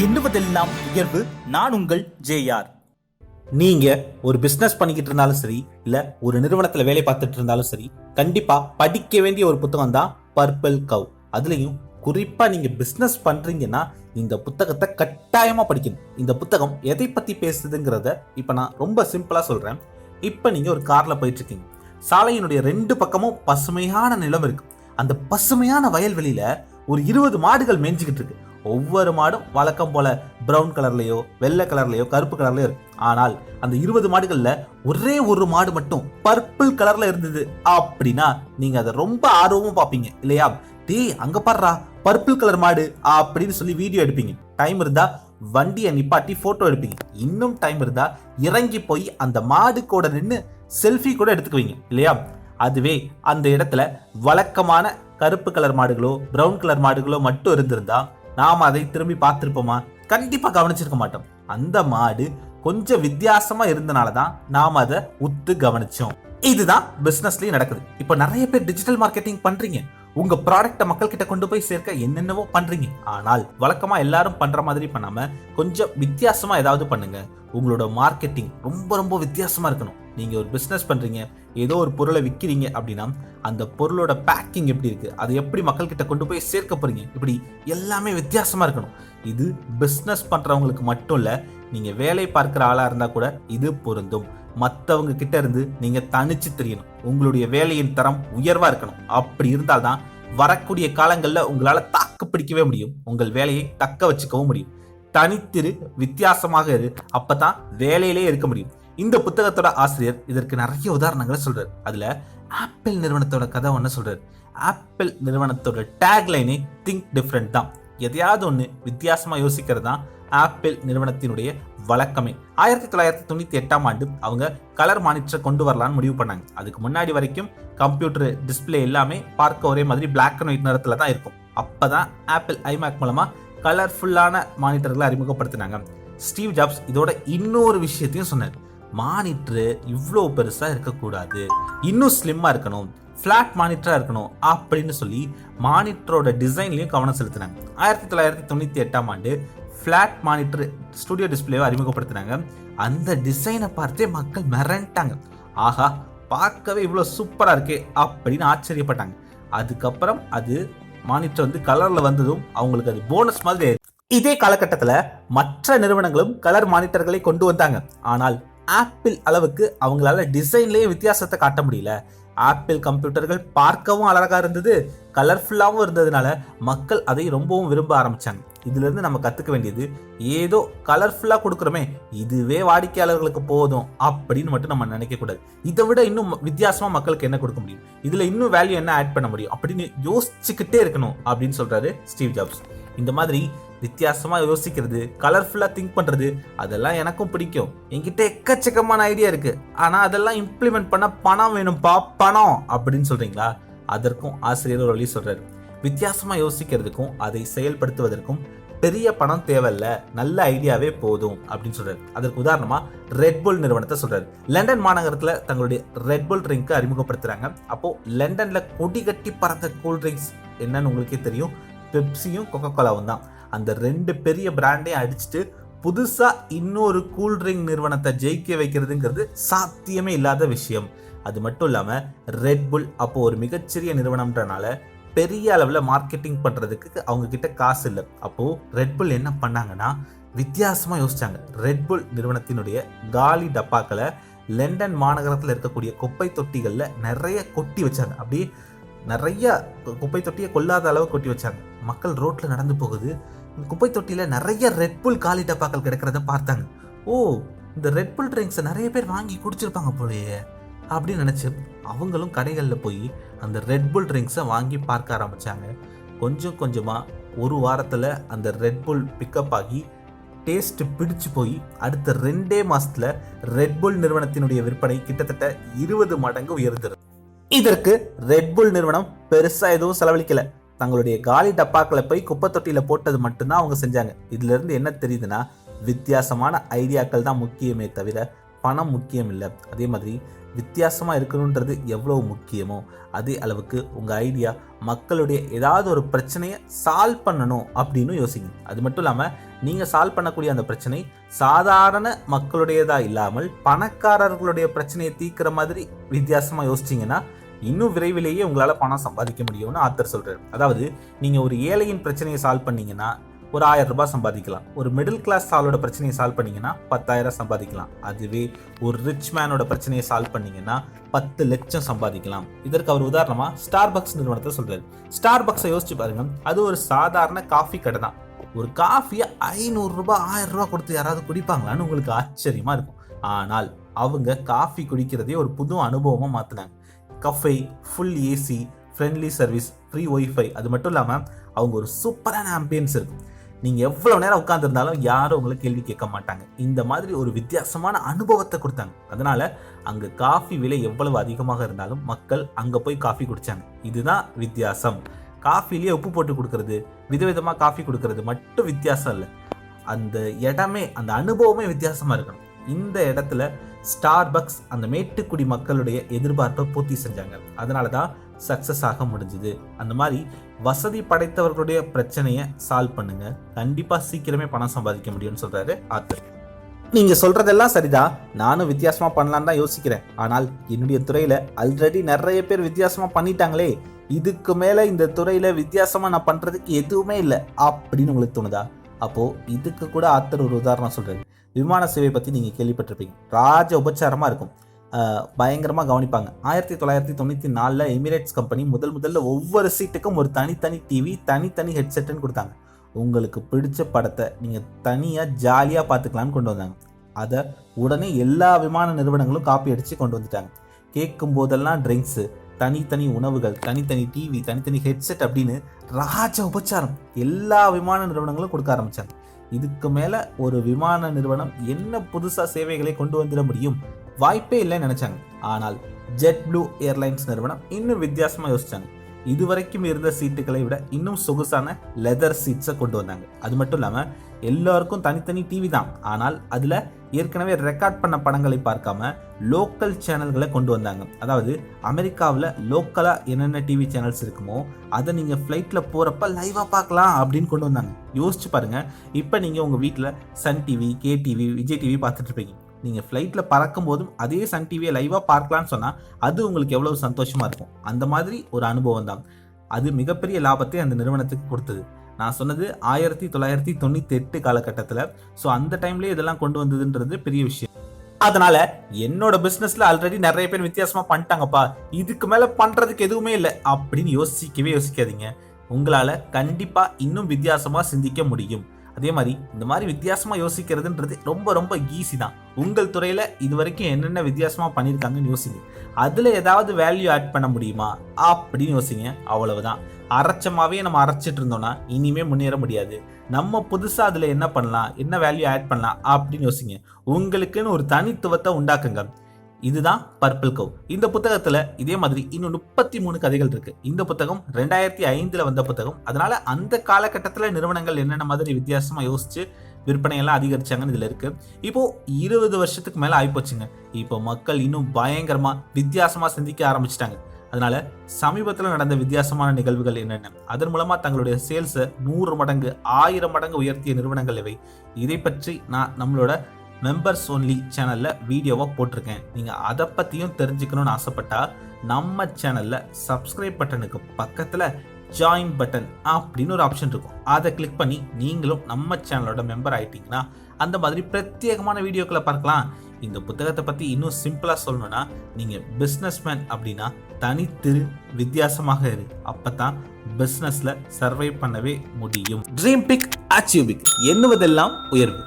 எண்ணுவதெல்லாம் உயர்வு. நான் உங்கள் ஜேஆர். நீங்க ஒரு பிசினஸ் பண்ணிக்கிட்டு இருந்தாலும் சரி இல்ல ஒரு நிறுவனத்துல வேலை பார்த்துட்டு இருந்தாலும் சரி கண்டிப்பா படிக்க வேண்டிய ஒரு புத்தகம் தான் பர்பிள் கவ். அதுலயும் குறிப்பா நீங்க பிசினஸ் பண்றீங்கன்னா இந்த புத்தகத்தை கட்டாயமா படிக்கணும். இந்த புத்தகம் எதை பத்தி பேசுதுங்கிறத இப்ப நான் ரொம்ப சிம்பிளா சொல்றேன். இப்ப நீங்க ஒரு கார்ல போயிட்டு இருக்கீங்க சாலையினுடைய ரெண்டு பக்கமும் பசுமையான நிலம் இருக்கு. அந்த பசுமையான வயல்வெளியில ஒரு இருபது மாடுகள் மேய்ஞ்சிக்கிட்டு இருக்கு ஒவ்வொரு மாடும் வழக்கம் போல ப்ரௌன் கலர்லேயோ வெள்ளை கலர்லேயோ கருப்பு கலர்லேயோ இருக்கு. ஆனால் அந்த இருபது மாடுகளில் ஒரே ஒரு மாடு மட்டும் பர்பிள் கலரில் இருந்தது அப்படின்னா நீங்கள் அதை ரொம்ப ஆர்வமாக பார்ப்பீங்க இல்லையா? டேய் அங்கே பாடுறா பர்பிள் கலர் மாடு அப்படின்னு சொல்லி வீடியோ எடுப்பீங்க. டைம் இருந்தால் வண்டியை நிப்பாட்டி ஃபோட்டோ எடுப்பீங்க. இன்னும் டைம் இருந்தால் இறங்கி போய் அந்த மாடு கூட நின்று செல்ஃபி கூட எடுத்துக்குவீங்க இல்லையா? அதுவே அந்த இடத்துல வழக்கமான கருப்பு கலர் மாடுகளோ ப்ரௌன் கலர் மாடுகளோ மட்டும் இருந்திருந்தா நாம் அதை திரும்பி பார்த்துருப்போமா? கண்டிப்பாக கவனிச்சிருக்க மாட்டோம். அந்த மாடு கொஞ்சம் வித்தியாசமா இருந்தனால தான் நாம் அதை உத்து கவனிச்சோம். இதுதான் பிசினஸ்லயும் நடக்குது. இப்போ நிறைய பேர் டிஜிட்டல் மார்க்கெட்டிங் பண்றீங்க. உங்க ப்ராடக்ட்டை மக்கள் கிட்ட கொண்டு போய் சேர்க்க என்னென்னவோ பண்றீங்க. ஆனால் வழக்கமா எல்லாரும் பண்ற மாதிரி பண்ணாம கொஞ்சம் வித்தியாசமா ஏதாவது பண்ணுங்க. உங்களோட மார்க்கெட்டிங் ரொம்ப ரொம்ப வித்தியாசமா இருக்கணும். நீங்க ஒரு பிசினஸ் பண்றீங்க. ஏதோ ஒரு பொருளை விற்கிறீங்க அப்படின்னா அந்த பொருளோட பேக்கிங் எப்படி இருக்குது அதை எப்படி மக்கள்கிட்ட கொண்டு போய் சேர்க்க போறீங்க? இப்படி எல்லாமே வித்தியாசமாக இருக்கணும். இது பிஸ்னஸ் பண்ணுறவங்களுக்கு மட்டும் இல்லை நீங்கள் வேலை பார்க்குற ஆளாக இருந்தால் கூட இது பொருந்தும். மற்றவங்க கிட்ட இருந்து நீங்கள் தனிச்சு தெரியணும். உங்களுடைய வேலையின் தரம் உயர்வாக இருக்கணும். அப்படி இருந்தால் தான் வரக்கூடிய காலங்களில் உங்களால் தாக்கு பிடிக்கவே முடியும். உங்கள் வேலையை தக்க வச்சுக்கவும் முடியும். தனித்திரு வித்தியாசமாக இரு. அப்போ தான் வேலையிலே இருக்க முடியும். இந்த புத்தகத்தோட ஆசிரியர் இதற்கு நிறைய உதாரணங்களை சொல்றார். அதுல ஆப்பிள் நிறுவனத்தோட கதை ஒன்று சொல்றார். ஆப்பிள் நிறுவனத்தோட டேக்லைனே திங்க் டிஃப்ரெண்ட் தான். எதையாவது ஒன்று வித்தியாசமாக யோசிக்கிறது தான் ஆப்பிள் நிறுவனத்தினுடைய வழக்கமே. ஆயிரத்தி தொள்ளாயிரத்தி தொண்ணூத்தி எட்டாம் ஆண்டு அவங்க கலர் மானிட்டரை கொண்டு வரலான்னு முடிவு பண்ணாங்க. அதுக்கு முன்னாடி வரைக்கும் கம்ப்யூட்டர் டிஸ்ப்ளே எல்லாமே பார்க்க ஒரே மாதிரி பிளாக் அண்ட் ஒயிட் நிறத்துல தான் இருக்கும். அப்பதான் ஆப்பிள் ஐமேக் மூலமா கலர்ஃபுல்லான மானிட்டர்களை அறிமுகப்படுத்தினாங்க. ஸ்டீவ் ஜாப்ஸ் இதோட இன்னொரு விஷயத்தையும் சொன்னார். மானிட்டரு இவ்வளோ பெருசாக இருக்கக்கூடாது. இன்னும் ஸ்லிம்மாக இருக்கணும். ஃப்ளாட் மானிட்டராக இருக்கணும் அப்படின்னு சொல்லி மானிட்டரோட டிசைன்லையும் கவனம் செலுத்தினாங்க. ஆயிரத்தி தொள்ளாயிரத்தி தொண்ணூற்றி எட்டாம் ஆண்டு ஃப்ளாட் மானிட்டர் ஸ்டுடியோ டிஸ்பிளேவை அறிமுகப்படுத்தினாங்க. அந்த டிசைனை பார்த்தே மக்கள் மிரண்டாங்க. ஆஹா பார்க்கவே இவ்வளோ சூப்பராக இருக்கே அப்படின்னு ஆச்சரியப்பட்டாங்க. அதுக்கப்புறம் அது மானிட்டர் வந்து கலரில் வந்ததும் அவங்களுக்கு அது போனஸ் மாதிரி இதே காலகட்டத்தில் மற்ற நிறுவனங்களும் கலர் மானிட்டர்களை கொண்டு வந்தாங்க. ஆனால் ஆப்பிள் அளவுக்கு அவங்களால டிசைன்லேயே வித்தியாசத்தை காட்ட முடியல. ஆப்பிள் கம்ப்யூட்டர்கள் பார்க்கவும் அழகாக இருந்தது கலர்ஃபுல்லாகவும் இருந்ததுனால மக்கள் அதை ரொம்பவும் விரும்ப ஆரம்பித்தாங்க இதுலேருந்து நம்ம கற்றுக்க வேண்டியது ஏதோ கலர்ஃபுல்லாக கொடுக்குறோமே இதுவே வாடிக்கையாளர்களுக்கு போதும் அப்படின்னு மட்டும் நம்ம நினைக்கக்கூடாது இதை விட இன்னும் வித்தியாசமாக மக்களுக்கு என்ன கொடுக்க முடியும்? இதில் இன்னும் வேல்யூ என்ன ஆட் பண்ண முடியும்? அப்படின்னு யோசிச்சுக்கிட்டே இருக்கணும் அப்படின்னு சொல்கிறாரு ஸ்டீவ் ஜாப்ஸ். இந்த மாதிரி வித்தியாசமாக யோசிக்கிறது கலர்ஃபுல்லாக திங்க் பண்ணுறது அதெல்லாம் எனக்கும் பிடிக்கும். என்கிட்ட எக்கச்சக்கமான ஐடியா இருக்குது ஆனால் அதெல்லாம் இம்ப்ளிமெண்ட் பண்ண பணம் வேணும்ப்பா பணம்! அப்படின்னு சொல்கிறீங்களா அதற்கும் ஆசிரியர் ஒரு வழி சொல்கிறார் வித்தியாசமாக யோசிக்கிறதுக்கும் அதை செயல்படுத்துவதற்கும் பெரிய பணம் தேவையில்ல. நல்ல ஐடியாவே போதும் அப்படின்னு சொல்றாரு. அதற்கு உதாரணமா ரெட்புல் நிறுவனத்தை சொல்றாரு. லண்டன் மாநகரத்துல தங்களுடைய ரெட்புல் ட்ரிங்க் அறிமுகப்படுத்துறாங்க. அப்போ லண்டன்ல கொடி கட்டி பறந்த கூல் ட்ரிங்க்ஸ் என்னன்னு உங்களுக்கே தெரியும். பெப்சியும் கொக்கோ கோலாவும் தான். அந்த ரெண்டு பெரிய பிராண்டையும் அடிச்சுட்டு புதுசாக இன்னொரு கூல்ட்ரிங்க் நிறுவனத்தை ஜெயிக்க வைக்கிறதுங்கிறது சாத்தியமே இல்லாத விஷயம். அது மட்டும் இல்லாமல் ரெட்புல் அப்போது ஒரு மிகச்சிறிய நிறுவனம்ன்றனால பெரிய அளவில் மார்க்கெட்டிங் பண்ணுறதுக்கு அவங்கக்கிட்ட காசு இல்லை. அப்போது ரெட்புல் என்ன பண்ணாங்கன்னா வித்தியாசமாக யோசிச்சாங்க. ரெட்புல் நிறுவனத்தினுடைய காலி டப்பாக்களை லண்டன் மாநகரத்தில் இருக்கக்கூடிய குப்பை தொட்டிகளில் நிறைய கொட்டி வச்சாங்க. அப்படியே நிறைய குப்பை தொட்டியை கொல்லாத அளவு கொட்டி வச்சாங்க. மக்கள் ரோட்டில் நடந்து போகுது. குப்பை தொட்டியில் நிறைய ரெட்புல் காலி டப்பாக்கள் கிடக்கிறத பார்த்தாங்க. ஓ இந்த ரெட்புல் ட்ரிங்க்ஸை நிறைய பேர் வாங்கி குடிச்சிருப்பாங்க போலயே அப்படின்னு நினச்சி அவங்களும் கடைகளில் போய் அந்த ரெட்புல் ட்ரிங்க்ஸை வாங்கி பார்க்க ஆரம்பித்தாங்க கொஞ்சம் கொஞ்சமாக ஒரு வாரத்தில் அந்த ரெட்புல் பிக்கப் ஆகி டேஸ்ட்டு பிடிச்சு போய் அடுத்த ரெண்டே மாதத்தில் ரெட்புல் நிறுவனத்தினுடைய விற்பனை கிட்டத்தட்ட இருபது மடங்கு உயர்ந்துடும் இதற்கு ரெட்புல் நிறுவனம் பெருசாக எதுவும் செலவழிக்கலை. தங்களுடைய காலி டப்பாக்களை போய் குப்பை தொட்டியில் போட்டது மட்டும்தான் அவங்க செஞ்சாங்க. இதுலேருந்து என்ன தெரியுதுன்னா வித்தியாசமான ஐடியாக்கள் தான் முக்கியமே தவிர பணம் முக்கியம் இல்லை. அதே மாதிரி வித்தியாசமாக இருக்கணுன்றது எவ்வளோ முக்கியமோ அதே அளவுக்கு உங்கள் ஐடியா மக்களுடைய ஏதாவது ஒரு பிரச்சனையை சால்வ் பண்ணணும் அப்படின்னு யோசிங்க. அது மட்டும் இல்லாமல் நீங்கள் சால்வ் பண்ணக்கூடிய அந்த பிரச்சனை சாதாரண மக்களுடையதாக இல்லாமல் பணக்காரர்களுடைய பிரச்சனையை தீர்க்கிற மாதிரி வித்தியாசமாக யோசிச்சிங்கன்னா இன்னும் விரைவிலேயே உங்களால் பணம் சம்பாதிக்க முடியும்னு ஆத்தர் சொல்கிறார் அதாவது நீங்கள் ஒரு ஏழையின் பிரச்சனையை சால்வ் பண்ணீங்கன்னா ஒரு ஆயிரம் ரூபாய் சம்பாதிக்கலாம். ஒரு மிடில் கிளாஸ் ஆளோட பிரச்சனையை சால்வ் பண்ணீங்கன்னா பத்தாயிரம் சம்பாதிக்கலாம். அதுவே ஒரு ரிச் மேனோட பிரச்சனையை சால்வ் பண்ணீங்கன்னா பத்து லட்சம் சம்பாதிக்கலாம். இதற்கு அவர் உதாரணமா ஸ்டார் பக்ஸ் நிறுவனத்தை சொல்றாரு. ஸ்டார் பக்ஸை யோசிச்சு பாருங்க. அது ஒரு சாதாரண காஃபி கடை தான். ஒரு காஃபியை ஐநூறு ரூபாய் ஆயிரம் ரூபாய் கொடுத்து யாராவது குடிப்பாங்களான்னு உங்களுக்கு ஆச்சரியமா இருக்கும். ஆனால் அவங்க காஃபி குடிக்கிறதே ஒரு புது அனுபவமாக மாற்றினாங்க cafe full AC friendly service free WiFi அது மட்டும் இல்லாமல் அவங்க ஒரு சூப்பரான ஆம்பியன்ஸ் இருக்கும் நீங்கள் எவ்வளோ நேரம் உட்காந்துருந்தாலும் யாரும் உங்களை கேள்வி கேட்க மாட்டாங்க. இந்த மாதிரி ஒரு வித்தியாசமான அனுபவத்தை கொடுத்தாங்க. அதனால் அங்கே காஃபி விலை எவ்வளவு அதிகமாக இருந்தாலும் மக்கள் அங்கே போய் காஃபி குடித்தாங்க இதுதான் வித்தியாசம். காஃபிலேயே உப்பு போட்டு கொடுக்கறது விதவிதமாக காஃபி கொடுக்கறது மட்டும் வித்தியாசம் இல்லை. அந்த இடமே அந்த அனுபவமே வித்தியாசமாக இருக்கணும். இந்த இடத்துல ஸ்டார்பக்ஸ் அந்த மேட்டுக்குடி மக்களுடைய எதிர்பார்ப்பை பூர்த்தி செஞ்சாங்க. அதனால தான் சக்ஸஸ் ஆக முடிஞ்சுது. அந்த மாதிரி வசதி படைத்தவர்களுடைய பிரச்சனையை சால்வ் பண்ணுங்க. கண்டிப்பா சீக்கிரமே பணம் சம்பாதிக்க முடியும்னு சொல்றாரு ஆத்தர். நீங்க சொல்றதெல்லாம் சரிதான். நானும் வித்தியாசமா பண்ணலான்னு தான் யோசிக்கிறேன். ஆனால் என்னுடைய துறையில ஆல்ரெடி நிறைய பேர் வித்தியாசமா பண்ணிட்டாங்களே. இதுக்கு மேல இந்த துறையில வித்தியாசமா நான் பண்றதுக்கு எதுவுமே இல்லை அப்படின்னு உங்களுக்கு தோணுதா? அப்போ இதுக்கு கூட ஆத்தர் ஒரு உதாரணம் சொல்றாரு விமான சேவை பற்றி நீங்கள் கேள்விப்பட்டிருப்பீங்க. ராஜ உபச்சாரமாக இருக்கும். பயங்கரமாக கவனிப்பாங்க. ஆயிரத்தி தொள்ளாயிரத்தி தொண்ணூற்றி நாலில் எமிரேட்ஸ் கம்பெனி முதல் முதல்ல ஒவ்வொரு சீட்டுக்கும் ஒரு தனித்தனி டிவி தனித்தனி ஹெட்செட்டுன்னு கொடுத்தாங்க. உங்களுக்கு பிடிச்ச படத்தை நீங்கள் தனியாக ஜாலியாக பார்த்துக்கலான்னு கொண்டு வந்தாங்க. அதை உடனே எல்லா விமான நிறுவனங்களும் காப்பி அடித்து கொண்டு வந்துட்டாங்க. கேட்கும் போதெல்லாம் ட்ரிங்க்ஸு தனித்தனி உணவுகள் தனித்தனி டிவி தனித்தனி ஹெட்செட் அப்படின்னு ராஜ உபச்சாரம் எல்லா விமான நிறுவனங்களும் கொடுக்க ஆரம்பித்தாங்க இதுக்கு மேலே ஒரு விமான நிறுவனம் என்ன புதுசாக சேவைகளை கொண்டு வந்துட முடியும்? வாய்ப்பே இல்லைன்னு நினச்சாங்க. ஆனால் ஜெட் ப்ளூ ஏர்லைன்ஸ் நிறுவனம் இன்னும் வித்தியாசமாக யோசிச்சாங்க. இதுவரைக்கும் இருந்த சீட்டுகளை விட இன்னும் சொகுசான லெதர் சீட்ஸை கொண்டு வந்தாங்க. அது மட்டும் இல்லாமல் எல்லாருக்கும் தனித்தனி டிவி தான். ஆனால் அதில் ஏற்கனவே ரெக்கார்ட் பண்ண படங்களை பார்க்காம லோக்கல் சேனல்களை கொண்டு வந்தாங்க. அதாவது அமெரிக்காவில் லோக்கலாக என்னென்ன டிவி சேனல்ஸ் இருக்குமோ அதை நீங்கள் ஃப்ளைட்டில் போகிறப்ப லைவாக பார்க்கலாம் அப்படின்னு கொண்டு வந்தாங்க. யோசிச்சு பாருங்கள் இப்போ நீங்கள் உங்கள் வீட்டில் Sun TV K TV Vijay TV பார்த்துட்ருப்பீங்க நீங்கள் ஃப்ளைட்டில் பறக்கும் போதும் அதே சன் டிவியை லைவாக பார்க்கலான்னு சொன்னால் அது உங்களுக்கு எவ்வளோ சந்தோஷமாக இருக்கும்? அந்த மாதிரி ஒரு அனுபவம் தான். அது மிகப்பெரிய லாபத்தை அந்த நிறுவனத்துக்கு கொடுத்தது. நான் சொன்னது ஆயிரத்தி தொள்ளாயிரத்தி தொண்ணூற்றி எட்டு காலகட்டத்தில். ஸோ அந்த டைம்லேயே இதெல்லாம் கொண்டு வந்ததுன்றது பெரிய விஷயம். அதனால என்னோட பிசினஸ்ல ஆல்ரெடி நிறைய பேர் வித்தியாசமா பண்ணிட்டாங்கப்பா. இதுக்கு மேல பண்றதுக்கு எதுவுமே இல்லை. அப்படின்னு யோசிக்கவே யோசிக்காதீங்க. உங்களால கண்டிப்பா இன்னும் வித்தியாசமா சிந்திக்க முடியும். அதே மாதிரி இந்த மாதிரி வித்தியாசமாக யோசிக்கிறதுன்றது ரொம்ப ரொம்ப ஈஸி தான். உங்கள் துறையில் இது வரைக்கும் என்னென்ன வித்தியாசமாக பண்ணியிருக்காங்கன்னு யோசிங்க. அதில் ஏதாவது வேல்யூ ஆட் பண்ண முடியுமா? அப்படின்னு யோசிங்க. அவ்வளவுதான். அரைச்சமாகவே நம்ம அரைச்சிட்டு இருந்தோம்னா இனிமே முன்னேற முடியாது. நம்ம புதுசாக அதில் என்ன பண்ணலாம்? என்ன வேல்யூ ஆட் பண்ணலாம்? அப்படின்னு யோசிங்க. உங்களுக்குன்னு ஒரு தனித்துவத்தை உண்டாக்குங்க. இதுதான் பர்பிள் கவ். இந்த புத்தகத்துல இதே மாதிரி இன்னும் முப்பத்தி மூணு கதைகள் இருக்கு. இந்த புத்தகம் ரெண்டாயிரத்தி ஐந்துல வந்த புத்தகம். அதனால அந்த காலகட்டத்தில் நிறுவனங்கள் என்னென்ன மாதிரி வித்தியாசமா யோசிச்சு விற்பனையெல்லாம் அதிகரிச்சாங்கன்னு இதுல இருக்கு. இப்போ இருபது வருஷத்துக்கு மேல ஆயிப்போச்சுங்க. இப்போ மக்கள் இன்னும் பயங்கரமா வித்தியாசமா சிந்திக்க ஆரம்பிச்சிட்டாங்க. அதனால சமீபத்தில் நடந்த வித்தியாசமான நிகழ்வுகள் என்னென்ன? அதன் மூலமா தங்களுடைய சேல்ஸை நூறு மடங்கு ஆயிரம் மடங்கு உயர்த்திய நிறுவனங்கள் இவை இதை பற்றி நான் நம்மளோட மெம்பர்ஸ் ஒன்லி சேனலில் வீடியோவாக போட்டிருக்கேன். நீங்கள் அதை பற்றியும் தெரிஞ்சுக்கணும்னு ஆசைப்பட்டா நம்ம சேனலில் சப்ஸ்கிரைப் பட்டனுக்கு பக்கத்தில் ஜாயின் பட்டன் அப்படின்னு ஒரு ஆப்ஷன் இருக்கும். அதை கிளிக் பண்ணி நீங்களும் நம்ம சேனலோட மெம்பர் ஆகிட்டிங்கன்னா அந்த மாதிரி பிரத்யேகமான வீடியோக்களை பார்க்கலாம். இந்த புத்தகத்தை பற்றி இன்னும் சிம்பிளாக சொல்லணும்னா நீங்கள் பிஸ்னஸ்மேன் அப்படின்னா தனித்திரு வித்தியாசமாக இரு. அப்போ தான் பிஸ்னஸில் சர்வை பண்ணவே முடியும். ட்ரீம் பிக் அச்சீவ் பிக் எண்ணுவதெல்லாம் உயர்வு.